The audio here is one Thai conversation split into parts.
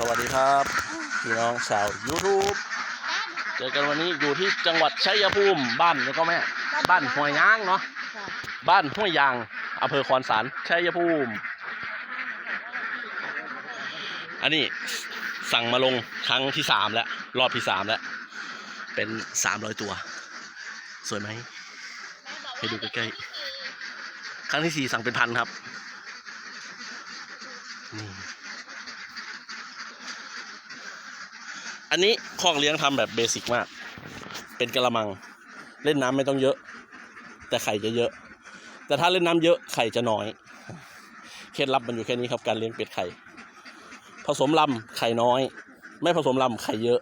สวัสดีครับพี่น้องชาว YouTube เจอกันวันนี้อยู่ที่จังหวัดชัยภูมิบ้านแล้วก็แม่ บ้านห้วยยางเนาะค่ะบ้านห้วยยางอำเภอคอนสารชัยภูมิ อันนี้สั่งมาลงครั้งที่สามแล้ว รอบที่สามแล้ว เป็นสามร้อยตัว สวยไหม ให้ดูใกล้ๆครั้งที่สี่สั่งเป็นพันครับนี่ นนี้คอกเลี้ยงทำแบบเบสิกมาก เป็นกระมัง เล่นน้ำไม่ต้องเยอะ แต่ไข่จะเยอะ แต่ถ้าเล่นน้ำเยอะไข่จะน้อย เคล็ดลับมันอยู่แค่นี้ครับการเลี้ยงเป็ดไข่ ผสมลำไข่น้อย ไม่ผสมลำไข่เยอะ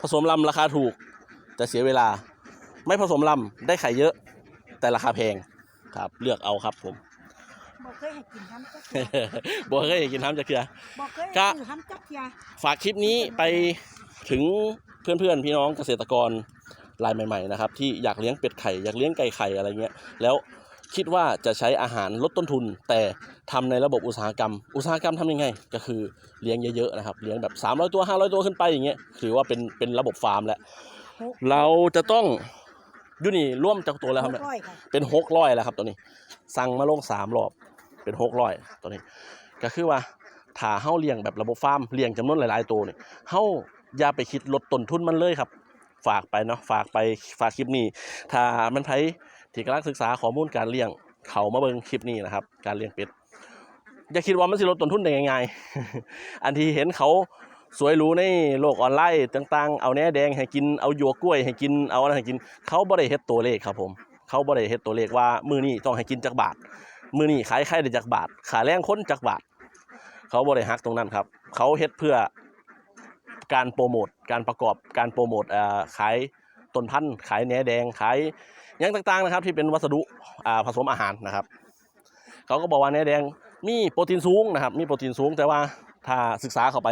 ผสมลำราคาถูก แต่เสียเวลา ไม่ผสมลำได้ไข่เยอะ แต่ราคาแพงครับ เลือกเอาครับผม บอกเคยให้กินห้ำจักเทียบัวเคยกินน้ำจากเกลือบอกเคยกะให้ซื้อห้ำจักเทียฝากคลิปนี้ไปถึงเพื่อนๆพี่น้องเกษตรกรรายใหม่ๆนะครับที่อยากเลี้ยงเป็ดไข่อยากเลี้ยงไก่ไข่อะไรเงี้ยแล้วคิดว่าจะใช้อาหารลดต้นทุน แต่ทำในระบบอุตสาหกรรม อุตสาหกรรมทำยังไง ก็คือเลี้ยงเยอะๆนะครับเลี้ยงแบบ 300 ตัว 500 ตัวขึ้นไปอย่างเงี้ยถือว่าเป็นเป็นระบบฟาร์มแล้วหกเราจะต้องอยู่นี่ร่วมจากตัวแล้วครับหเนี่ยกร้อยค่ะเป็นหกร้อยแล้วครับตัวนี้ สั่งมาลงสามรอบ เป็นหกร้อยตัวนี้ ก็คือว่าถ้าเฮาเลี้ยงแบบระบบฟาร์มเลี้ยงจำนวนหลาย ๆ ตัวเนี่ยเฮาอย่าไปคิดลดต้นทุนมันเลยครับ ฝากไปเนาะฝากไปฝากคลิปนี้ ถ้ามันไผที่กำลังศึกษาข้อมูลการเลี้ยงเขามาเบิ่งคลิปนี้นะครับ การเลี้ยงเป็ดอย่าคิดว่ามันสิลดต้นทุนได้ง่ายๆอันที่เห็นเขาสวยหรูในโลกออนไลน์ต่างๆ เอาแหนแดงให้กิน เอาหยวกกล้วยให้กิน เอาอะไรให้กิน เขาบ่ได้เฮ็ดตัวเลขครับผม เขาบ่ได้เฮ็ดตัวเลขว่า มือนี้ต้องให้กินจักบาท มือนี้ขายไข่ได้จักบาทค่าแรงค้นจักบาท เขาบ่ได้ฮักตรงนั้นครับ เขาเฮ็ดเพื่อการโปรโมทการประกอบการโปรโมทขายต้นพันธุ์ขายแหนแดงขายหยังต่างๆนะครับ ที่เป็นวัสดุผสมอาหารนะครับ เขาก็บอกว่าแหนแดงมีโปรตีนสูงนะครับ มีโปรตีนสูงแต่ว่าถ้าศึกษาเข้าไป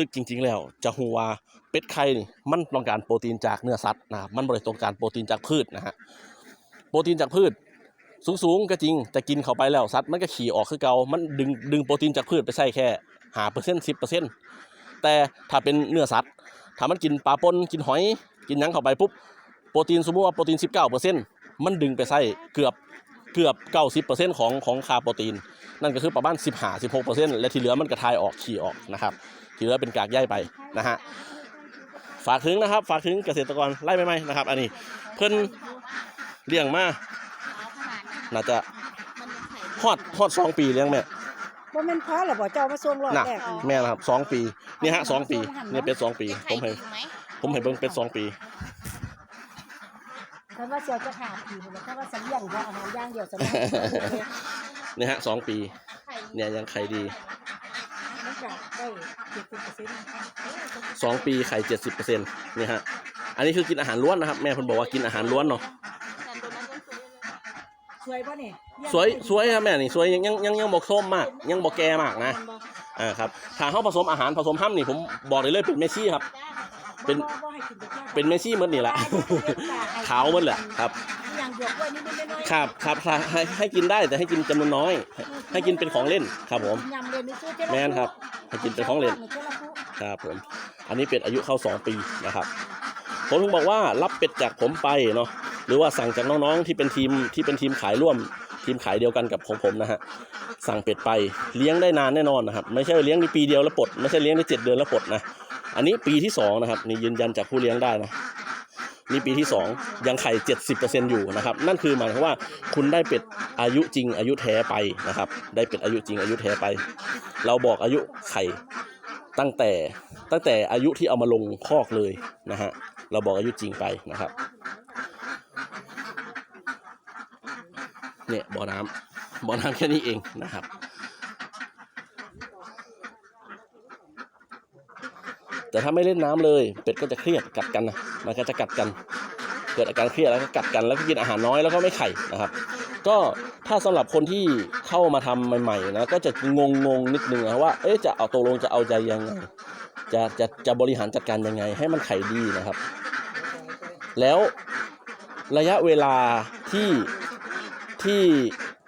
ลึกๆจริง ๆ แล้ว จะฮู้ว่าเป็ดไข่นี่มันต้องการโปรตีนจากเนื้อสัตว์นะครับมันบ่ได้ต้องการโปรตีนจากพืชนะฮะโปรตีนจากพืช สูงๆก็จริงแต่กินเข้าไปแล้วสัตว์มันก็ขี่ออกคือเกามันดึงดึงโปรตีนจากพืชไปใส่แค่หาเปอร์เซ็นต์สิบเปอร์เซ็นต์แต่ถ้าเป็นเนื้อสัตว์ถ้ามันกินปลาปนกินหอย กินยังเข้าไปปุ๊บโปรตีนสมมติว่าโปรตีนสิบเก้าเปอร์เซ็นต์มันดึงไปใส่เกือบเกือบเก้าสิบเปอร์เซ็นต์ของของคาร์โปรตีน นั่นก็คือประมาณสิบห้าสิบหกเปอร์เซ็นต์และที่เหลือมันกระทายออกขี่ออกนะครับที่เหลือเป็นกากใยไปนะฮะฝากถึงนะครับฝากถึงเกษตรกรไล่ไปไหมนะครับ อันนี้เพิ่นเลี้ยงมา น่าจะฮอดฮอดสองปีเลี้ยงแม่บ่แม่นพอหรอบ่เจ้ามาส่งรอบน่ะแรกนี่แม่นะครับสองปีนี่ฮะสองปีเนี่ยเป็ดสองปี ผมให้ผมให้เบิ่งเป็ดสองปีถ้าว่าเสียวจะขาดทีบ่ถ้าว่าสัญญาณว่าอาหารอย่างเดียวสำหรับนี่ฮะสองปี เนี่ยยังไข่ดีมันจะได้70%สองปีไข่เจ็ดสิบเปอร์เซ็นต์นี่ฮะอันนี้คือกินอาหารล้วนนะครับ แม่เพิ่นบอกว่ากินอาหารล้วนเนาะ สวยบ่นี่สวยสวยครับแม่นี่สวยยังยังยังยังบอกส้มมากยังบอกแก่มากนะอ่าครับถ้าเขาผสมอาหารผสมห้ำนี่ผมบอกเลยเลยเป็นเมสซี่ครับ เป็นบ่บ่ให้กินแต่แค่เป็นเมสซี่หมดนี่แหละขาวหมดแหละครับอย่างหยวกกล้วยนิดๆน้อยๆครับครับถ้าให้ให้กินได้แต่ให้กินจำนวนน้อย ให้ให้กินเป็นของเล่นครับผมยำเลยนี่ซื้อเจ้าละแม่นครับ ให้กินเป็นของเล่นจ้าละผู้ครับผมอันนี้เป็ดอายุเข้า2ปีนะครับ ผมถึงบอกว่ารับเป็ดจากผมไปเนาะ หรือว่าสั่งจากน้องๆที่เป็นทีมที่เป็นทีมขายร่วม ทีมขายเดียวกันกับของผมนะฮะสั่งเป็ดไปเลี้ยงได้นานแน่นอนนะครับไม่ใช่เลี้ยงในปีเดียวแล้วปลดไม่ใช่เลี้ยงได้เจ็ดเดือนแล้วปลดนะอันนี้ปีที่สองนะครับนี่ยืนยันจากผู้เลี้ยงได้นะนี่ปีที่สองยังไข่เจ็ดสิบเปอร์เซ็นอยู่นะครับนั่นคือหมายความว่าคุณได้เป็ดอายุจริงอายุแท้ไปนะครับได้เป็ดอายุจริงอายุแท้ไป เราบอกอายุไข่ตั้งแต่ตั้งแต่อายุที่เอามาลงคอกเลยนะฮะเราบอกอายุจริงไปนะครับ เนี่ยบ่อน้ำบ่อน้ำแค่นี้เองนะครับ แต่ถ้าไม่เล่นน้ำเลย เป็ดก็จะเครียดกัดกันนะมันก็จะกัดกัน เกิดอาการเครียดแล้วก็กัดกันแล้วก็กินอาหารน้อยแล้วก็ไม่ไข่นะครับ ก็ถ้าสำหรับคนที่เข้ามาทำใหม่ๆนะก็จะงงงๆนิดนึงนะว่าเอ๊ะจะเอาตกลงจะเอาใจยังไงจะจะจะบริหารจัดการยังไง ให้มันไข่ดีนะครับ แล้วระยะเวลาที่ ที่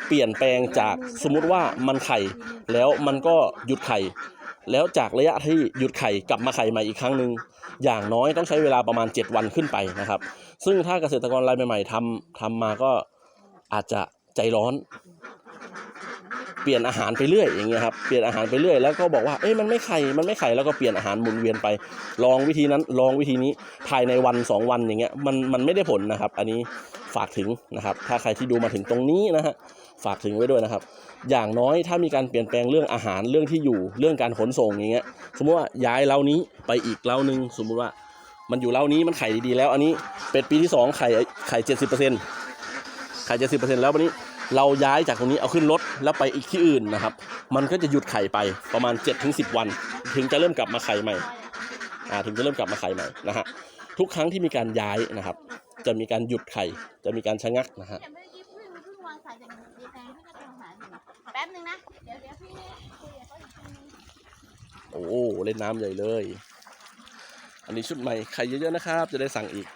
เปลี่ยนแปลงจากสมมุติว่ามันไข่ แล้วมันก็หยุดไข่ แล้วจากระยะที่หยุดไข่กลับมาไข่ใหม่อีกครั้งหนึ่งอย่างน้อยต้องใช้เวลาประมาณ 7 วันขึ้นไปนะครับ ซึ่งถ้าเกษตรกรรายใหม่ๆทำทำมาก็อาจจะใจร้อน เปลี่ยนอาหารไปเรื่อยอย่างเงี้ยครับเปลี่ยนอาหารไปเรื่อยแล้วก็บอกว่าเอ้ยมันไม่ไข่มันไม่ไข่แล้วก็เปลี่ยนอาหารหมุนเวียนไป ลองวิธีนั้นลองวิธีนี้ภายในวันสองวันอย่างเงี้ยมันมันไม่ได้ผลนะครับ อันนี้ ฝากถึงนะครับ ถ้าใครที่ดูมาถึงตรงนี้นะฮะฝากถึงไว้ด้วยนะครับ อย่างน้อยถ้ามีการเปลี่ยนแปลงเรื่องอาหารเรื่องที่อยู่เรื่องการขนส่งอย่างเงี้ย สมมติว่าย้ายเล้านี้ไปอีกเล้านึงสมมุติว่ามันอยู่เล้านี้มันไข่ดีๆแล้วอันนี้เป็ดปีที่สองไข่ไข่เจ็ดสิบเปอร์เซ็นต์ไข่เจ็ดสิบเปอร์เซ็นต์แล้ววันนี้เราย้ายจากตรงนี้เอาขึ้นรถแล้วไปอีกที่อื่นนะครับ มันก็จะหยุดไข่ไปประมาณ7จ็ถึงสิวัน ถึงจะเริ่มกลับมาไข่ใหม่อ่าถึงจะเริ่มกลับมาไข่ใหม่นะฮะทุกครั้งที่มีการย้ายนะครับ จะมีการหยุดไข่ จะมีการชะงักนะฮะ เดี๋ยวเมื่อกี้เพิ่งเพิ่งวางสายจากดีแฟนพี่ก็โทรหาอยู่แป๊บนึงนะ เดี๋ยวเดี๋ยวพี่คุยกับเขาอีกทีนึงโอ้เล่นน้ำใหญ่เลย อันนี้ชุดใหม่ไข่เยอะๆนะครับ จะได้สั่งอีก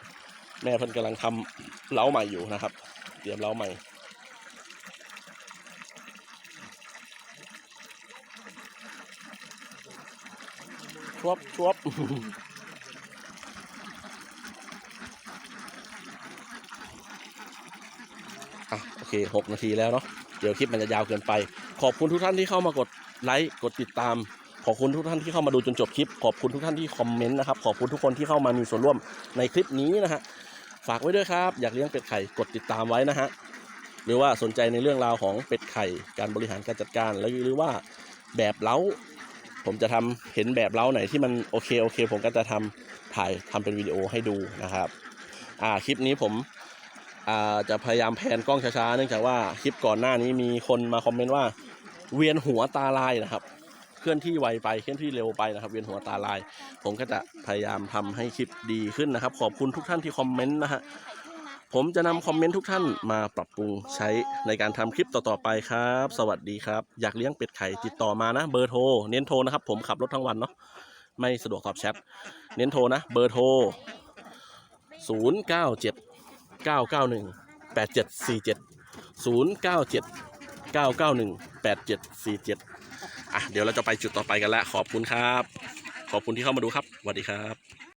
แม่เพิ่นกำลังทำเล้าใหม่อยู่นะครับ เตรียมเล้าใหม่ ชวบชวบ อะโอเคหกนาทีแล้วเนาะเดี๋ยวคลิปมันจะยาวเกินไป ขอบคุณทุกท่านที่เข้ามากดไลค์กดติดตาม ขอบคุณทุกท่านที่เข้ามาดูจนจบคลิป ขอบคุณทุกท่านที่คอมเมนต์นะครับ ขอบคุณทุกคนที่เข้ามามีส่วนร่วมในคลิปนี้นะฮะฝากไว้ด้วยครับ อยากเลี้ยงเป็ดไข่กดติดตามไว้นะฮะหรือว่าสนใจในเรื่องราวของเป็ดไข่การบริหารการจัดการแล้วหรือว่าแบบเล้า ผมจะทำเห็นแบบเล้าไหนที่มันโอเคโอเค ผมก็จะทำถ่ายทำเป็นวิดีโอให้ดูนะครับ อ่าคลิปนี้ผม จะพยายามแพนกล้องช้าๆเนื่องจากว่าคลิปก่อนหน้านี้มีคนมาคอมเมนต์ว่า เวียนหัวตาลายนะครับ เคลื่อนที่ไวไปเคลื่อนที่เร็วไปนะครับ เวียนหัวตาลาย ผมก็จะพยายามทำให้คลิปดีขึ้นนะครับ ขอบคุณทุกท่านที่คอมเมนต์นะฮะผมจะนำคอมเมนต์ทุกท่านมาปรับปรุงใช้ในการทำคลิปต่อๆไปครับ สวัสดีครับ อยากเลี้ยงเป็ดไข่ติดต่อมานะ เบอร์โทร เน้นโทรนะครับ ผมขับรถทั้งวันเนาะไม่สะดวกตอบแชทเน้นโทรนะ เบอร์โทร 0 9 7 9 9 1 8 7 4 7 0 9 7 9 9 1 8 7 4 7 อะเดี๋ยวเราจะไปจุดต่อไปกันแล้ว ขอบคุณครับ ขอบคุณที่เข้ามาดูครับสวัสดีครับ